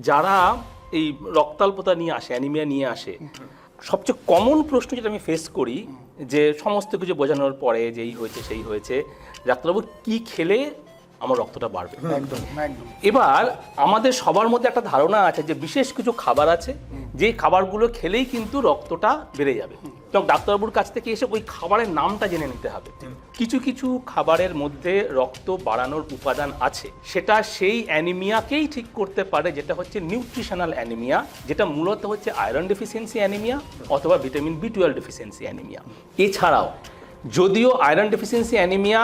যারা এই রক্তাল্পতা নিয়ে আসে অ্যানিমিয়া নিয়ে আসে সবচেয়ে কমন প্রশ্ন যেটা আমি ফেস করি যে সমস্ত কিছু বোঝানোর পরে যে এই হয়েছে সেই হয়েছে ডাক্তারবাবু কি খেলে আমার রক্তটা বাড়বে? একদম একদম। এবার আমাদের সবার মধ্যে একটা ধারণা আছে যে বিশেষ কিছু খাবার আছে যে খাবারগুলো খেলেই কিন্তু রক্তটা বেড়ে যাবে। এবং ডাক্তারবাবুর কাছ থেকে এসে ওই খাবারের নামটা জেনে নিতে হবে। কিছু কিছু খাবারের মধ্যে রক্ত বাড়ানোর উপাদান আছে। সেটা সেই অ্যানিমিয়াকেই ঠিক করতে পারে যেটা হচ্ছে নিউট্রিশনাল অ্যানিমিয়া যেটা মূলত হচ্ছে আয়রন ডেফিসিয়েন্সি অ্যানিমিয়া অথবা vitamin B twelve deficiency anaemia. এছাড়াও যদিও আয়রন ডেফিসিয়েন্সি অ্যানিমিয়া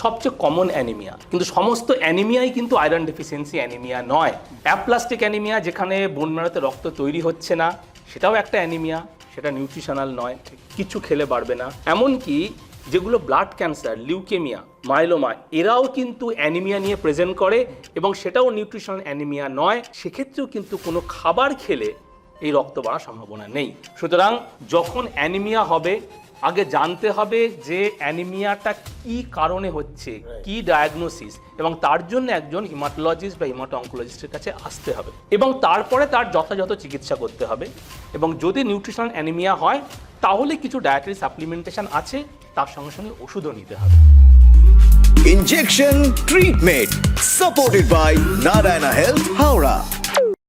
সবচেয়ে কমন অ্যানিমিয়া কিন্তু সমস্ত অ্যানিমিয়াই কিন্তু আয়রন ডেফিসিয়েন্সি অ্যানিমিয়া নয়। অ্যাপ্লাস্টিক অ্যানিমিয়া যেখানে বোন ম্যারোতে রক্ত তৈরি হচ্ছে না সেটাও একটা অ্যানিমিয়া। সেটা নিউট্রিশনাল নয়, কিছু খেলে বাড়বে না। এমনকি যেগুলো ব্লাড ক্যান্সার লিউকেমিয়া মাইলোমা এরাও কিন্তু অ্যানিমিয়া নিয়ে প্রেজেন্ট করে এবং সেটাও নিউট্রিশনাল অ্যানিমিয়া নয়। সেক্ষেত্রেও কিন্তু কোনো খাবার খেলে এই রক্ত বাড়ার সম্ভাবনা নেই। সুতরাং যখন অ্যানিমিয়া হবে আগে জানতে হবে যে অ্যানিমিয়াটা কি কারণে হচ্ছে কি ডায়াগনোসিস এবং তার জন্য একজন হিমাটোলজিস্ট বা হিমাটো অঙ্কোলজিস্টের কাছে আসতে হবে। এবং তারপরে তার যথাযথ চিকিৎসা করতে হবে। এবং যদি নিউট্রিশনাল অ্যানিমিয়া হয় তাহলে কিছু ডায়েটারি সাপ্লিমেন্টেশন আছে তার সঙ্গে সঙ্গে ওষুধও নিতে হবে। Injection Treatment supported by Narayana health Howrah.